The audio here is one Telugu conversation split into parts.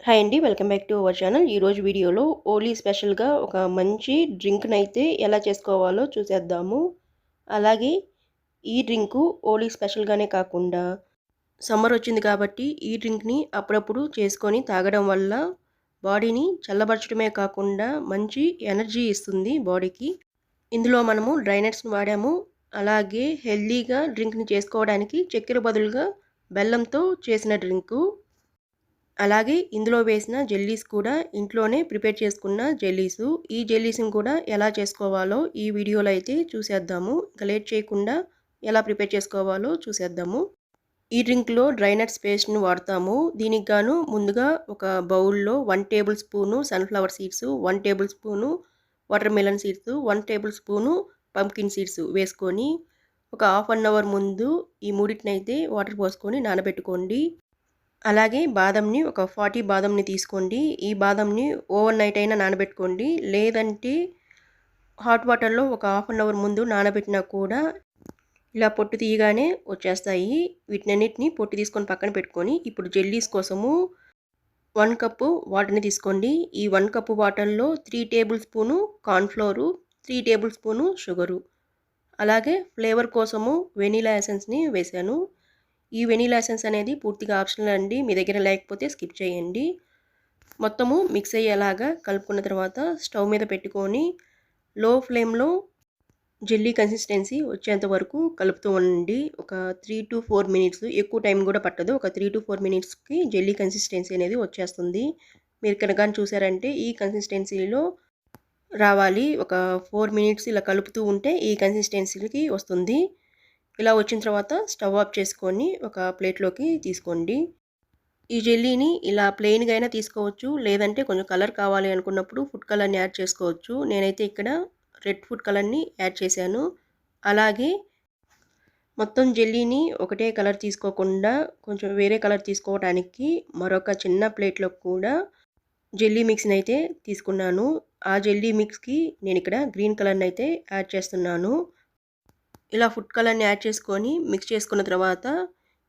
హాయ్ అండి welcome back to our channel ఈరోజు వీడియోలో ఓలీ స్పెషల్గా ఒక మంచి డ్రింక్ని అయితే ఎలా చేసుకోవాలో చూసేద్దాము. అలాగే ఈ డ్రింకు ఓలీ స్పెషల్గానే కాకుండా సమ్మర్ వచ్చింది కాబట్టి ఈ డ్రింక్ని అప్పుడప్పుడు చేసుకొని తాగడం వల్ల బాడీని చల్లబరచడమే కాకుండా మంచి ఎనర్జీ ఇస్తుంది బాడీకి. ఇందులో మనము డ్రైనట్స్ని వాడాము. అలాగే హెల్దీగా డ్రింక్ని చేసుకోవడానికి చక్కెర బదులుగా బెల్లంతో చేసిన డ్రింకు అలాగే ఇందులో వేసిన జెల్లీస్ కూడా ఇంట్లోనే ప్రిపేర్ చేసుకున్న జెల్లీసు. ఈ జెల్లీస్ని కూడా ఎలా చేసుకోవాలో ఈ వీడియోలో అయితే చూసేద్దాము. ఇంకా లేట్ చేయకుండా ఎలా ప్రిపేర్ చేసుకోవాలో చూసేద్దాము. ఈ డ్రింక్లో డ్రైనట్స్ పేస్ట్ను వాడతాము. దీనికి గాను ముందుగా ఒక బౌల్లో one tablespoon sunflower seeds one tablespoon watermelon seeds one tablespoon pumpkin seeds వేసుకొని ఒక హాఫ్ అన్ అవర్ ముందు ఈ మూడింటినైతే వాటర్ పోసుకొని నానబెట్టుకోండి. అలాగే బాదంని ఒక ఫార్టీ బాదంని తీసుకోండి. ఈ బాదంని ఓవర్ నైట్ అయినా నానబెట్టుకోండి. లేదంటే హాట్ వాటర్లో ఒక హాఫ్ అన్ అవర్ ముందు నానబెట్టినా కూడా ఇలా పొట్టు తీయగానే వచ్చేస్తాయి. వీటినన్నిటిని పొట్టు తీసుకొని పక్కన పెట్టుకొని ఇప్పుడు జెల్లీస్ కోసము వన్ కప్పు వాటర్ని తీసుకోండి. ఈ వన్ కప్పు వాటర్లో three tablespoon cornflour three tablespoon sugar. అలాగే ఫ్లేవర్ కోసము వెనీలా ఎసెన్స్ని వేసాను ఈ వెనీలా ఎసెన్స్ అనేది పూర్తిగా ఆప్షనల్ అండి. మీ దగ్గర లేకపోతే స్కిప్ చేయండి. మొత్తము మిక్స్ అయ్యేలాగా కలుపుకున్న తర్వాత స్టవ్ మీద పెట్టుకొని లో ఫ్లేమ్లో జెల్లీ కన్సిస్టెన్సీ వచ్చేంత వరకు కలుపుతూ ఉండండి. ఒక త్రీ టు ఫోర్ మినిట్స్ ఎక్కువ టైం కూడా పట్టదు. ఒక త్రీ టు ఫోర్ మినిట్స్కి జెల్లీ కన్సిస్టెన్సీ అనేది వచ్చేస్తుంది. మీరు కనుక చూసారంటే ఈ కన్సిస్టెన్సీలో రావాలి. ఒక ఫోర్ మినిట్స్ ఇలా కలుపుతూ ఉంటే ఈ కన్సిస్టెన్సీకి వస్తుంది. ఇలా వచ్చిన తర్వాత స్టవ్ ఆఫ్ చేసుకొని ఒక ప్లేట్లోకి తీసుకోండి. ఈ జెల్లీని ఇలా ప్లెయిన్గా అయినా తీసుకోవచ్చు లేదంటే కొంచెం కలర్ కావాలి అనుకున్నప్పుడు ఫుడ్ కలర్ని యాడ్ చేసుకోవచ్చు. నేనైతే ఇక్కడ రెడ్ ఫుడ్ కలర్ని యాడ్ చేశాను. అలాగే మొత్తం జెల్లీని ఒకటే కలర్ తీసుకోకుండా కొంచెం వేరే కలర్ తీసుకోవడానికి మరొక చిన్న ప్లేట్లో కూడా జెల్లీ మిక్స్ని అయితే తీసుకున్నాను. ఆ జెల్లీ మిక్స్కి నేను ఇక్కడ గ్రీన్ కలర్ని అయితే యాడ్ చేస్తున్నాను. ఇలా ఫుడ్ కలర్ని యాడ్ చేసుకొని మిక్స్ చేసుకున్న తర్వాత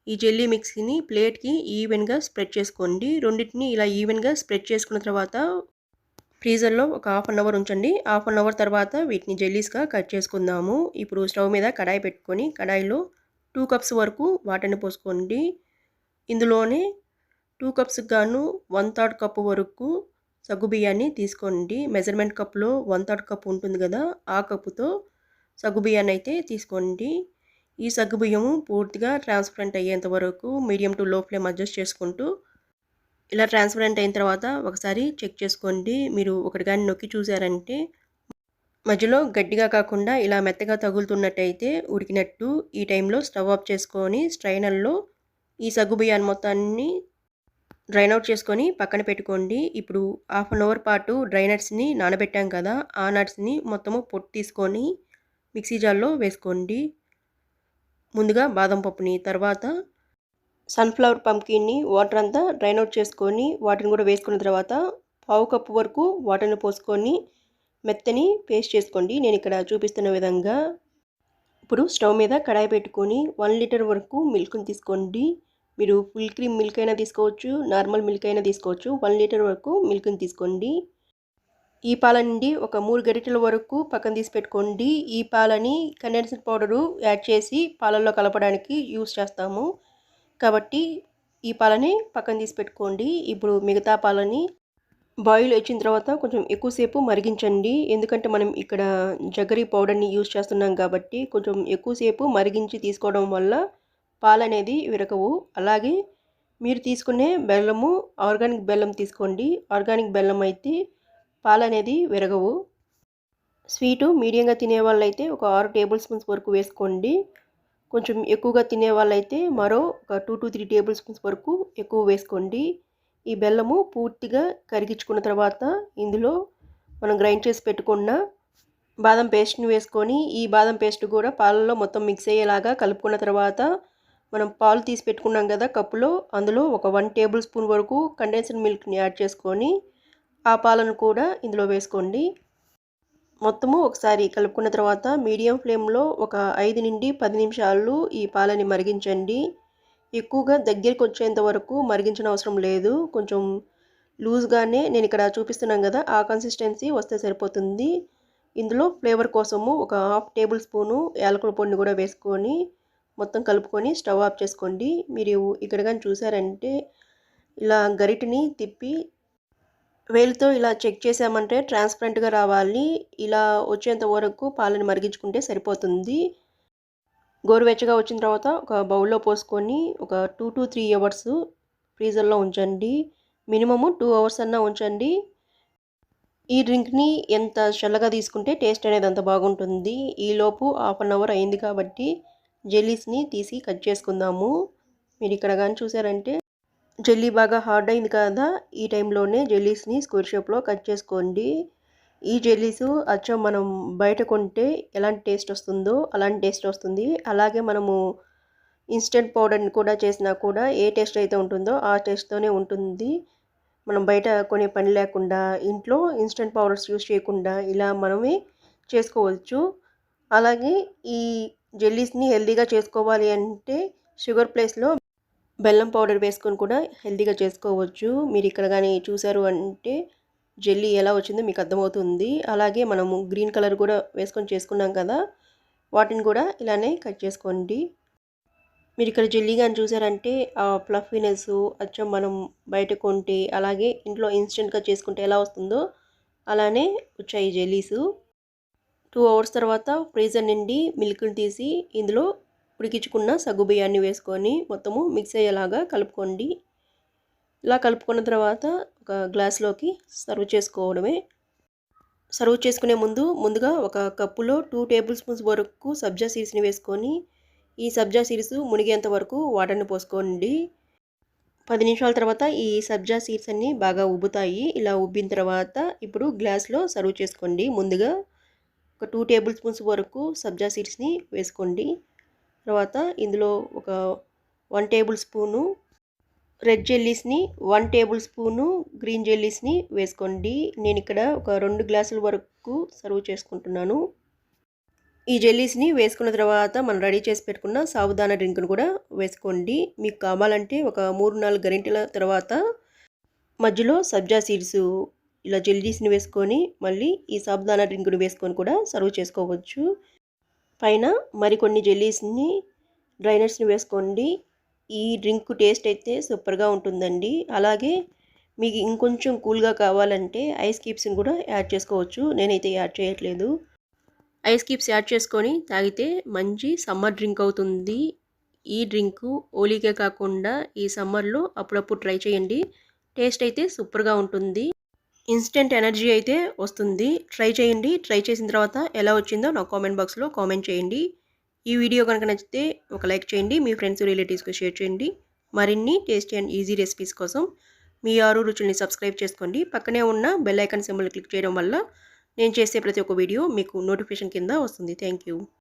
ఈ జెల్లీ మిక్స్ని ప్లేట్కి ఈవెన్గా స్ప్రెడ్ చేసుకోండి. రెండింటిని ఇలా ఈవెన్గా స్ప్రెడ్ చేసుకున్న తర్వాత ఫ్రీజర్లో ఒక హాఫ్ అన్ అవర్ ఉంచండి. హాఫ్ అన్ అవర్ తర్వాత వీటిని జెల్లీస్గా కట్ చేసుకుందాము. ఇప్పుడు స్టవ్ మీద కడాయి పెట్టుకొని కడాయిలో టూ కప్స్ వరకు వాటర్ని పోసుకోండి. ఇందులోనే టూ కప్స్కి గాను వన్ థర్డ్ కప్పు వరకు సగ్గు బియ్యాన్ని తీసుకోండి. మెజర్మెంట్ కప్లో వన్ థర్డ్ కప్ ఉంటుంది కదా ఆ కప్పుతో సగ్గుబియ్యాన్ని అయితే తీసుకోండి. ఈ సగ్గుబియ్యము పూర్తిగా ట్రాన్స్పరెంట్ అయ్యేంత వరకు medium to low flame adjust చేసుకుంటూ ఇలా ట్రాన్స్పరెంట్ అయిన తర్వాత ఒకసారి చెక్ చేసుకోండి. మీరు ఒకటి కానీ నొక్కి చూసారంటే మధ్యలో గట్టిగా కాకుండా ఇలా మెత్తగా తగులుతున్నట్టయితే ఉడికినట్టు ఈ టైంలో స్టవ్ ఆఫ్ చేసుకొని స్ట్రైనర్లో ఈ సగ్గుబియ్యాన్ని మొత్తాన్ని డ్రైన్ అవుట్ చేసుకొని పక్కన పెట్టుకోండి. ఇప్పుడు హాఫ్ అన్ అవర్ పాటు డ్రైనట్స్ని నానబెట్టాం కదా ఆ నట్స్ని మొత్తము పొట్టు తీసుకొని మిక్సీ జార్లో వేసుకోండి. ముందుగా బాదం పప్పుని తర్వాత సన్ఫ్లవర్ పంకిన్ని వాటర్ అంతా డ్రైన్ అవుట్ చేసుకొని వాటిని కూడా వేసుకున్న తర్వాత పావు కప్పు వరకు వాటర్ని పోసుకొని మెత్తని పేస్ట్ చేసుకోండి. నేను ఇక్కడ చూపిస్తున్న విధంగా ఇప్పుడు స్టవ్ మీద కడాయి పెట్టుకొని వన్ లీటర్ వరకు మిల్క్ని తీసుకోండి. మీరు ఫుల్ క్రీమ్ మిల్క్ అయినా తీసుకోవచ్చు నార్మల్ మిల్క్ అయినా తీసుకోవచ్చు. వన్ లీటర్ వరకు మిల్క్ని తీసుకోండి. ఈ పాల నుండి ఒక మూడు గరిటెల వరకు పక్కన తీసి పెట్టుకోండి. ఈ పాలని కండెన్సర్ పౌడరు యాడ్ చేసి పాలల్లో కలపడానికి యూస్ చేస్తాము. కాబట్టి ఈ పాలని పక్కన తీసి పెట్టుకోండి. ఇప్పుడు మిగతా పాలని బాయిల్ వచ్చిన తర్వాత కొంచెం ఎక్కువసేపు మరిగించండి. ఎందుకంటే మనం ఇక్కడ జగరీ పౌడర్ని యూస్ చేస్తున్నాం కాబట్టి కొంచెం ఎక్కువసేపు మరిగించి తీసుకోవడం వల్ల పాలు అనేది విరకవు అలాగే మీరు తీసుకునే బెల్లము ఆర్గానిక్ బెల్లం తీసుకోండి. ఆర్గానిక్ బెల్లం అయితే పాలు అనేది విరగవు. స్వీటు మీడియంగా తినే వాళ్ళైతే ఒక ఆరు టేబుల్ స్పూన్స్ వరకు వేసుకోండి. కొంచెం ఎక్కువగా తినే వాళ్ళైతే మరో ఒక two to three tablespoons వరకు ఎక్కువ వేసుకోండి. ఈ బెల్లము పూర్తిగా కరిగించుకున్న తర్వాత ఇందులో మనం గ్రైండ్ చేసి పెట్టుకున్న బాదం పేస్ట్ని వేసుకొని ఈ బాదం పేస్ట్ కూడా పాలలో మొత్తం మిక్స్ అయ్యేలాగా కలుపుకున్న తర్వాత మనం పాలు తీసి పెట్టుకున్నాం కదా కప్పులో అందులో ఒక వన్ టేబుల్ స్పూన్ వరకు కండెన్స్డ్ మిల్క్ని యాడ్ చేసుకొని ఆ పాలను కూడా ఇందులో వేసుకోండి. మొత్తము ఒకసారి కలుపుకున్న తర్వాత మీడియం ఫ్లేమ్లో ఒక ఐదు నుండి పది నిమిషాలు ఈ పాలని మరిగించండి. ఎక్కువగా దగ్గరికి వచ్చేంత వరకు మరిగించిన అవసరం లేదు. కొంచెం లూజ్గానే నేను ఇక్కడ చూపిస్తున్నాను కదా ఆ కన్సిస్టెన్సీ వస్తే సరిపోతుంది. ఇందులో ఫ్లేవర్ కోసము ఒక హాఫ్ టేబుల్ స్పూను యాలకుల పొడిని కూడా వేసుకొని మొత్తం కలుపుకొని స్టవ్ ఆఫ్ చేసుకోండి. మీరు ఇక్కడ కానీ చూసారంటే ఇలా గరిటిని తిప్పి వేలితో ఇలా చెక్ చేసామంటే ట్రాన్స్పరెంట్గా రావాలి. ఇలా వచ్చేంత వరకు పాలని మరిగించుకుంటే సరిపోతుంది. గోరువెచ్చగా వచ్చిన తర్వాత ఒక బౌల్లో పోసుకొని ఒక టూ టు త్రీ అవర్స్ ఫ్రీజర్లో ఉంచండి. మినిమము టూ అవర్స్ అన్నా ఉంచండి. ఈ డ్రింక్ని ఎంత చల్లగా తీసుకుంటే టేస్ట్ అనేది అంత బాగుంటుంది. ఈలోపు హాఫ్ అన్ అవర్ అయింది కాబట్టి జెల్లీస్ని తీసి కట్ చేసుకుందాము. మీరు ఇక్కడ కానీ చూసారంటే జెల్లీ బాగా హార్డ్ అయింది కదా ఈ టైంలోనే జెల్లీస్ని స్క్వేర్ షేప్లో కట్ చేసుకోండి. ఈ జెల్లీస్ అచ్చం మనం బయట కొంటే ఎలాంటి టేస్ట్ వస్తుందో అలాంటి టేస్ట్ వస్తుంది. అలాగే మనము ఇన్స్టెంట్ పౌడర్ని కూడా చేసినా కూడా ఏ టేస్ట్ అయితే ఉంటుందో ఆ టేస్ట్తోనే ఉంటుంది. మనం బయట కొనే పని లేకుండా ఇంట్లో ఇన్స్టెంట్ పౌడర్స్ యూస్ చేయకుండా ఇలా మనమే చేసుకోవచ్చు. అలాగే ఈ జెల్లీస్ని హెల్దీగా చేసుకోవాలి అంటే షుగర్ ప్లేస్లో బెల్లం పౌడర్ వేసుకొని కూడా హెల్తీగా చేసుకోవచ్చు. మీరు ఇక్కడ కానీ చూసారు అంటే జెల్లీ ఎలా వచ్చిందో మీకు అర్థమవుతుంది. అలాగే మనము గ్రీన్ కలర్ కూడా వేసుకొని చేసుకున్నాం కదా వాటిని కూడా ఇలానే కట్ చేసుకోండి. మీరు ఇక్కడ జెల్లీ కానీ చూసారంటే ఆ ఫ్లఫీనెస్ అచ్చం మనం బయట కొంటే అలాగే ఇంట్లో ఇన్స్టెంట్గా చేసుకుంటే ఎలా వస్తుందో అలానే వచ్చాయి జెల్లీసు. టూ అవర్స్ తర్వాత ఫ్రీజర్ నుండి మిల్క్ని తీసి ఇందులో ఉడికించుకున్న సగ్గు బియ్యాన్ని వేసుకొని మొత్తము మిక్స్ అయ్యేలాగా కలుపుకోండి. ఇలా కలుపుకున్న తర్వాత ఒక గ్లాస్లోకి సర్వ్ చేసుకోవడమే. సర్వ్ చేసుకునే ముందు ముందుగా ఒక కప్పులో టూ టేబుల్ స్పూన్స్ వరకు సబ్జా సీడ్స్ని వేసుకొని ఈ సబ్జా సీడ్స్ మునిగేంత వరకు వాటర్ని పోసుకోండి. పది నిమిషాల తర్వాత ఈ సబ్జా సీడ్స్ అన్నీ బాగా ఉబ్బుతాయి. ఇలా ఉబ్బిన తర్వాత ఇప్పుడు గ్లాస్లో సర్వ్ చేసుకోండి. ముందుగా ఒక టూ టేబుల్ స్పూన్స్ వరకు సబ్జా సీడ్స్ని వేసుకోండి. తర్వాత ఇందులో ఒక వన్ టేబుల్ స్పూను రెడ్ జెల్లీస్ని వన్ టేబుల్ స్పూను గ్రీన్ జెల్లీస్ని వేసుకోండి. నేను ఇక్కడ ఒక రెండు గ్లాసుల వరకు సర్వ్ చేసుకుంటున్నాను. ఈ జెల్లీస్ని వేసుకున్న తర్వాత మనం రెడీ చేసి పెట్టుకున్న సాబుదానా డ్రింక్ను కూడా వేసుకోండి. మీకు కావాలంటే ఒక మూడు నాలుగు గరింటల తర్వాత మధ్యలో సబ్జా సీడ్స్ ఇలా జెల్లీస్ని వేసుకొని మళ్ళీ ఈ సాబుదానా డ్రింక్ను వేసుకొని కూడా సర్వ్ చేసుకోవచ్చు. పైన మరికొన్ని జెల్లీస్ని డ్రైనర్స్ని వేసుకోండి. ఈ డ్రింక్ టేస్ట్ అయితే సూపర్గా ఉంటుందండి. అలాగే మీకు ఇంకొంచెం కూల్గా కావాలంటే ఐస్ క్యూబ్స్ని కూడా యాడ్ చేసుకోవచ్చు. నేనైతే యాడ్ చేయట్లేదు. ఐస్ క్యూబ్స్ యాడ్ చేసుకొని తాగితే మంచి సమ్మర్ డ్రింక్ అవుతుంది. ఈ డ్రింకు ఓలీకే కాకుండా ఈ సమ్మర్లో అప్పుడప్పుడు ట్రై చేయండి. టేస్ట్ అయితే సూపర్గా ఉంటుంది. ఇన్స్టెంట్ ఎనర్జీ అయితే వస్తుంది. ట్రై చేయండి. ట్రై చేసిన తర్వాత ఎలా వచ్చిందో నా కామెంట్ బాక్స్లో కామెంట్ చేయండి. ఈ వీడియో కనుక నచ్చితే ఒక లైక్ చేయండి. మీ ఫ్రెండ్స్ రిలేటివ్స్కి షేర్ చేయండి. మరిన్ని టేస్టీ అండ్ ఈజీ రెసిపీస్ కోసం మీ ఆరు రుచుల్ని సబ్స్క్రైబ్ చేసుకోండి. పక్కనే ఉన్న బెల్ ఐకాన్ సింబల్ క్లిక్ చేయడం వల్ల నేను చేసే ప్రతి ఒక్క వీడియో మీకు నోటిఫికేషన్ కింద వస్తుంది. Thank you